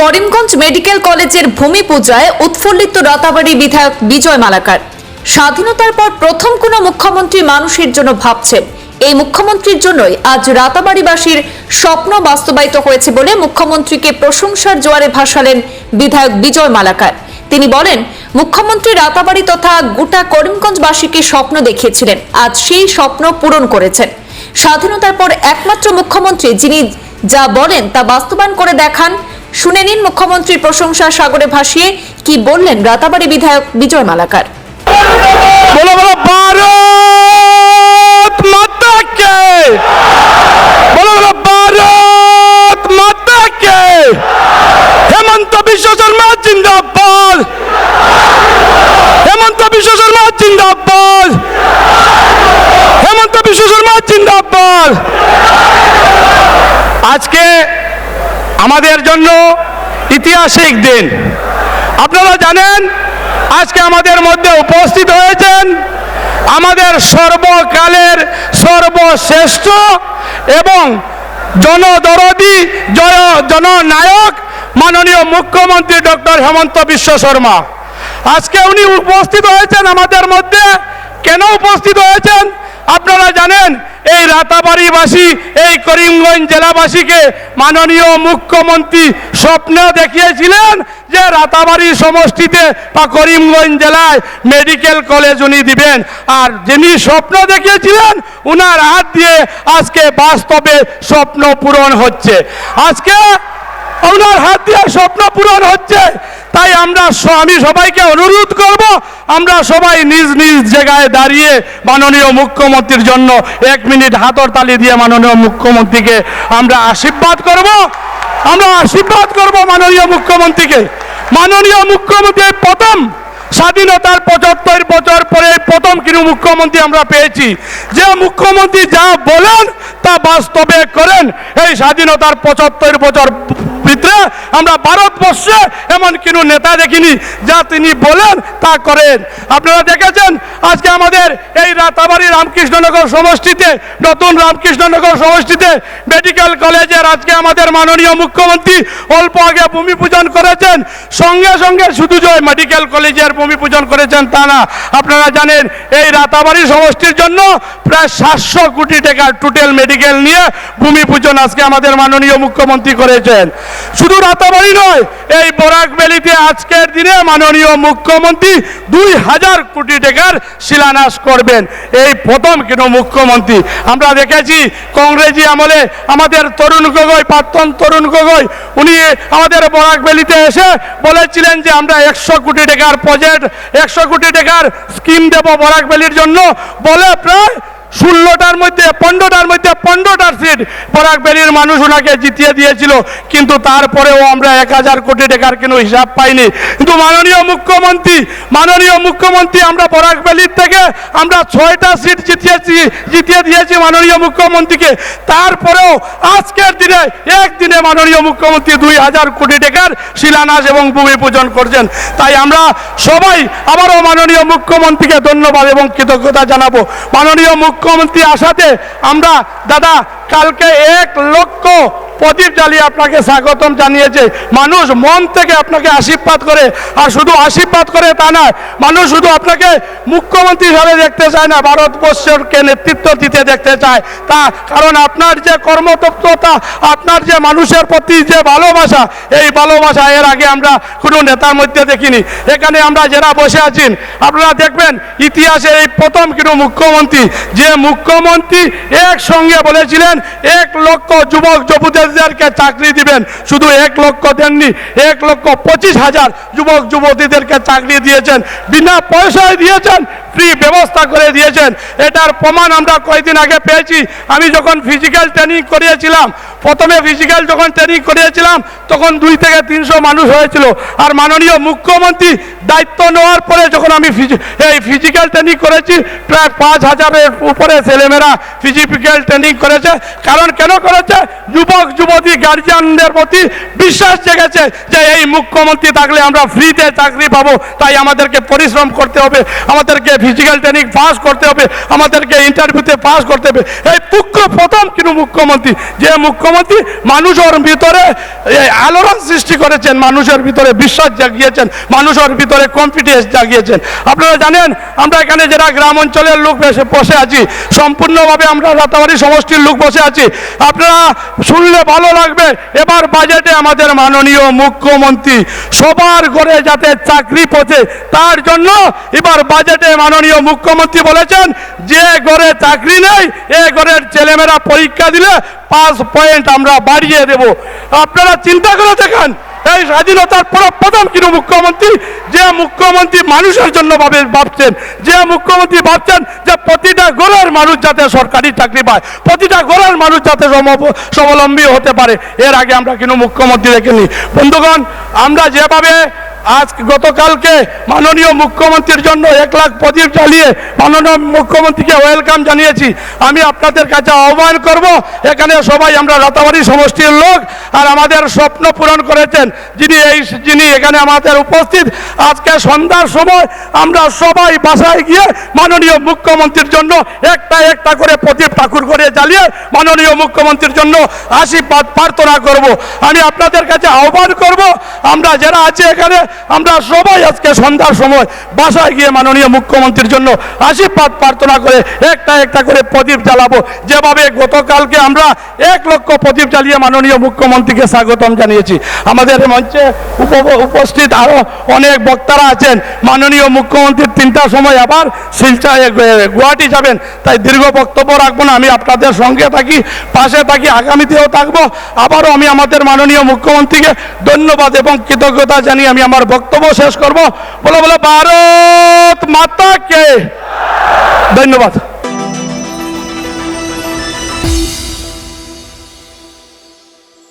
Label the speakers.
Speaker 1: Karimganj medical কলেজের ভূমি পূজায় উৎফুল্লিত রাতাবাড়ি বিধায়ক বিজয় মালাকার। স্বাধীনতার পর প্রথম কোনো মুখ্যমন্ত্রী মানুষের জন্য ভাবছেন এই মুখ্যমন্ত্রীর জন্যই আজ রাতাবাড়িবাসীর স্বপ্ন বাস্তবায়িত হয়েছে বলে মুখ্যমন্ত্রীকে প্রশংসার জোয়ারে ভাসালেন বিধায়ক বিজয় মালাকার। তিনি বলেন, মুখ্যমন্ত্রী রাতাবাড়ি তথা গোটা করিমগঞ্জবাসীকে স্বপ্ন দেখিয়েছিলেন। আজ সেই স্বপ্ন পূরণ করেছেন। স্বাধীনতার পর একমাত্র মুখ্যমন্ত্রী যিনি যা বলেন তা বাস্তবায়ন করে দেখান শুনে নিন মুখ্যমন্ত্রীর প্রশংসা সাগরে ভাসিয়ে কি বললেন রাতাবাড়ি বিধায়ক বিজয় মালাকার।
Speaker 2: ভারত মাতা কে বলো বলো ভারত মাতা কে হেমন্ত বিশ্ব শর্মা জিন্দাবাদ হেমন্ত বিশ্ব শর্মা জিন্দাবাদ হেমন্ত বিশ্ব শর্মা জিন্দাবাদ আজকে আমাদের জন্য ইতিহাসিক দিন। আপনারা জানেন, আজকে আমাদের মধ্যে উপস্থিত হয়েছেন আমাদের সর্বকালের সর্বশ্রেষ্ঠ এবং জনদরদি, জয়, জননায়ক মাননীয় মুখ্যমন্ত্রী ডক্টর হেমন্ত বিশ্ব শর্মা। আজকে উনি উপস্থিত হয়েছেন আমাদের মধ্যে। কেন উপস্থিত হয়েছেন? আপনারা জানেন, এই রাতাবাড়িবাসী, এই করিমগঞ্জ জেলাবাসীকে মাননীয় মুখ্যমন্ত্রী স্বপ্ন দেখিয়েছিলেন যে রাতাবাড়ি সমষ্টিতে বা করিমগঞ্জ জেলায় মেডিকেল কলেজ উনি দিবেন। আর যিনি স্বপ্ন দেখিয়েছিলেন, উনার হাত দিয়ে আজকে বাস্তবে স্বপ্ন পূরণ হচ্ছে। আজকে ওনার হাত দিয়ে স্বপ্ন পূরণ হচ্ছে। তাই আমরা আমি সবাইকে অনুরোধ করব, আমরা সবাই নিজ নিজ জায়গায় দাঁড়িয়ে মাননীয় মুখ্যমন্ত্রীর জন্য এক মিনিট হাতর তালি দিয়ে মাননীয় মুখ্যমন্ত্রীকে আমরা আশীর্বাদ করব। আমরা আশীর্বাদ করব মাননীয় মুখ্যমন্ত্রীকে। মাননীয় মুখ্যমন্ত্রী প্রথম স্বাধীনতার পঁচাত্তর বছর পরে প্রথম কিন্তু মুখ্যমন্ত্রী আমরা পেয়েছি। যে মুখ্যমন্ত্রী যা বলেন, তা বাস্তবে করেন। এই স্বাধীনতার পঁচাত্তর বছর ভিতরে আমরা ভারতবর্ষে এমন কোনো নেতা দেখিনি যা তিনি বলেন তা করেন। আপনারা দেখেছেন আজকে আমাদের এই রাতাবাড়ি রামকৃষ্ণনগর সমষ্টিতে, নতুন রামকৃষ্ণনগর সমষ্টিতে মেডিকেল কলেজের আজকে আমাদের মাননীয় মুখ্যমন্ত্রী অল্প আগে ভূমি পূজন করেছেন। সঙ্গে সঙ্গে শুধু যে মেডিকেল কলেজের ভূমি পূজন করেছেন তা না, আপনারা জানেন এই রাতাবাড়ি সমষ্টির জন্য প্রায় সাতশো কোটি টাকার টোটাল মেডিকেল নিয়ে ভূমি পূজন আজকে আমাদের মাননীয় মুখ্যমন্ত্রী করেছেন। শুধু রাতাবাড়ি নয় এই বরাক ভ্যালিতে আজকের দিনে মাননীয় মুখ্যমন্ত্রী দুই হাজার কোটি টাকার শিলান্যাস করবেন। এই প্রথম কেন মুখ্যমন্ত্রী? আমরা দেখেছি কংগ্রেসি আমলে আমাদের তরুণ গগৈ, প্রাক্তন তরুণ গগৈ, উনি আমাদের বরাক ভ্যালিতে এসে বলেছিলেন যে আমরা একশো কোটি টাকার প্রজেক্ট একশো কোটি টাকার স্কিম দেব বরাক ভ্যালির জন্য। বলে প্রায় ষোলোটার মধ্যে, পনেরোটার মধ্যে, পনেরোটার সিট বরাক ভ্যালির মানুষ ওনাকে জিতিয়ে দিয়েছিল। কিন্তু তারপরেও আমরা এক হাজার কোটি টাকার কোনো হিসাব পাইনি। কিন্তু মাননীয় মুখ্যমন্ত্রী মাননীয় মুখ্যমন্ত্রী, আমরা বরাক ভ্যালির থেকে আমরা ছয়টা সিট জিতিয়েছি, জিতিয়ে দিয়েছি মাননীয় মুখ্যমন্ত্রীকে। তারপরেও আজকের দিনে, একদিনে মাননীয় মুখ্যমন্ত্রী দুই হাজার কোটি টাকার শিলান্যাস এবং ভূমি পূজন করছেন। তাই আমরা সবাই আবারও মাননীয় মুখ্যমন্ত্রীকে ধন্যবাদ এবং কৃতজ্ঞতা জানাব। মাননীয় মুখ্যমন্ত্রী আসাতে আমরা দাদা কালকে এক লক্ষ প্রদীপ জ্বালিয়ে আপনাকে স্বাগতম জানিয়েছে। মানুষ মন থেকে আপনাকে আশীর্বাদ করে, আর শুধু আশীর্বাদ করে তা নয়, মানুষ শুধু আপনাকে মুখ্যমন্ত্রী হিসাবে দেখতে চায় না, ভারতবর্ষকে নেতৃত্ব দিতে দেখতে চায়। তা কারণ আপনার যে কর্মতৎপরতা, আপনার যে মানুষের প্রতি যে ভালোবাসা, এই ভালোবাসা এর আগে আমরা কোনো নেতার মধ্যে দেখিনি। এখানে আমরা যারা বসে আছেন আপনারা দেখবেন ইতিহাসে এই প্রথম কিন্তু মুখ্যমন্ত্রী, যে মুখ্যমন্ত্রী একসঙ্গে বলেছিলেন, এক লক্ষ যুবক যুবতীদেরকে চাকরি দিবেন। শুধু এক লক্ষ দেননি, এক লক্ষ পঁচিশ হাজার যুবক, যুবতীদেরকে চাকরি দিয়েছেন। বিনা পয়সায় দিয়েছেন ফ্রি ব্যবস্থা করে দিয়েছেন। এটার প্রমাণ আমরা কয়েকদিন আগে পেয়েছি। আমি যখন ফিজিক্যাল ট্রেনিং করিয়েছিলাম, প্রথমে ফিজিক্যাল যখন ট্রেনিং করিয়েছিলাম, তখন দুই থেকে তিনশো মানুষ হয়েছিল। আর মাননীয় মুখ্যমন্ত্রী দায়িত্ব নেওয়ার পরে যখন আমি এই ফিজিক্যাল ট্রেনিং করেছি, প্রায় পাঁচ হাজারের উপরে ছেলেমেয়েরা ফিজিক্যাল ট্রেনিং করেছে। কারণ কেন করেছে? যুবক, যুবতী গার্জিয়ানদের প্রতি বিশ্বাস জেগেছে যে এই মুখ্যমন্ত্রী থাকলে আমরা ফ্রিতে চাকরি পাবো। তাই আমাদেরকে পরিশ্রম করতে হবে। আমাদেরকে ফিজিক্যাল ট্রেনিং পাস করতে হবে, আমাদেরকে ইন্টারভিউতে পাস করতে হবে। এই পুক্ষ প্রথম কিন্তু মুখ্যমন্ত্রী, যে মুখ্যমন্ত্রী মানুষের ভিতরে আলোড়ন সৃষ্টি করেছেন, মানুষের ভিতরে বিশ্বাস জাগিয়েছেন, মানুষের ভিতরে কনফিডেন্স জাগিয়েছেন। আপনারা জানেন, আমরা এখানে যারা গ্রাম অঞ্চলের লোক বসে বসে আছি, সম্পূর্ণভাবে আমরা রাতাবাড়ি সমষ্টির লোক বসে আছি, আপনারা শুনলে ভালো লাগবে, এবার বাজেটে আমাদের মাননীয় মুখ্যমন্ত্রী সবার ঘরে যাতে চাকরি পথে তার জন্য এবার বাজেটে মাননীয় মুখ্যমন্ত্রী বলেছেন, যে ঘরে চাকরি নেই, এ ঘরের ছেলেমেয়েরা পরীক্ষা দিলে পাঁচ পয়েন্ট আমরা বাড়িয়ে দেব। আপনারা চিন্তা করে দেখেন, এই স্বাধীনতার পর প্রথম কিন্তু মুখ্যমন্ত্রী, যে মুখ্যমন্ত্রী মানুষের জন্য ভাবে ভাবছেন, যে মুখ্যমন্ত্রী ভাবছেন যে প্রতিটা ঘরের মানুষ যাতে সরকারি চাকরি পায়, প্রতিটা ঘরের মানুষ যাতে স্বাবলম্বী হতে পারে, এর আগে আমরা কিন্তু মুখ্যমন্ত্রী দেখিনি। বন্ধুগণ, আমরা যেভাবে আজ গতকালকে মাননীয় মুখ্যমন্ত্রীর জন্য এক লাখ প্রদীপ জ্বালিয়ে মাননীয় মুখ্যমন্ত্রীকে ওয়েলকাম জানিয়েছি। আমি আপনাদের কাছে আহ্বান করব, এখানে সবাই আমরা রাতাবাড়ি সমষ্টির লোক আর আমাদের স্বপ্ন পূরণ করেছেন। যিনি এই, যিনি এখানে আমাদের উপস্থিত, আজকে সন্ধ্যার সময় আমরা সবাই বাসায় গিয়ে মাননীয় মুখ্যমন্ত্রীর জন্য একটা একটা করে প্রদীপ ঠাকুর করে জ্বালিয়ে মাননীয় মুখ্যমন্ত্রীর জন্য আশীর্বাদ প্রার্থনা করব। আমি আপনাদের কাছে আহ্বান করব, আমরা যারা আছি এখানে আমরা সবাই আজকে সন্ধ্যার সময় বাসায় গিয়ে মাননীয় মুখ্যমন্ত্রীর জন্য আশীর্বাদ প্রার্থনা করে একটা একটা করে প্রদীপ জ্বালাবো। যেভাবে গতকালকে আমরা এক লক্ষ প্রদীপ জ্বালিয়ে মাননীয় মুখ্যমন্ত্রীকে স্বাগতম জানিয়েছি। আমাদের মঞ্চে উপস্থিত আরও অনেক বক্তারা আছেন। মাননীয় মুখ্যমন্ত্রীর তিনটার সময় আবার শিলচা এ, গুয়াহাটি যাবেন। তাই দীর্ঘ বক্তব্য রাখব না। আমি আপনাদের সঙ্গে থাকি পাশে থাকি আগামীতেও থাকব। আবারও আমি আমাদের মাননীয় মুখ্যমন্ত্রীকে ধন্যবাদ এবং কৃতজ্ঞতা জানিয়ে আমি আমার বক্তব্য শেষ করব। বলে বলে ভারত মাতাকে। ধন্যবাদ।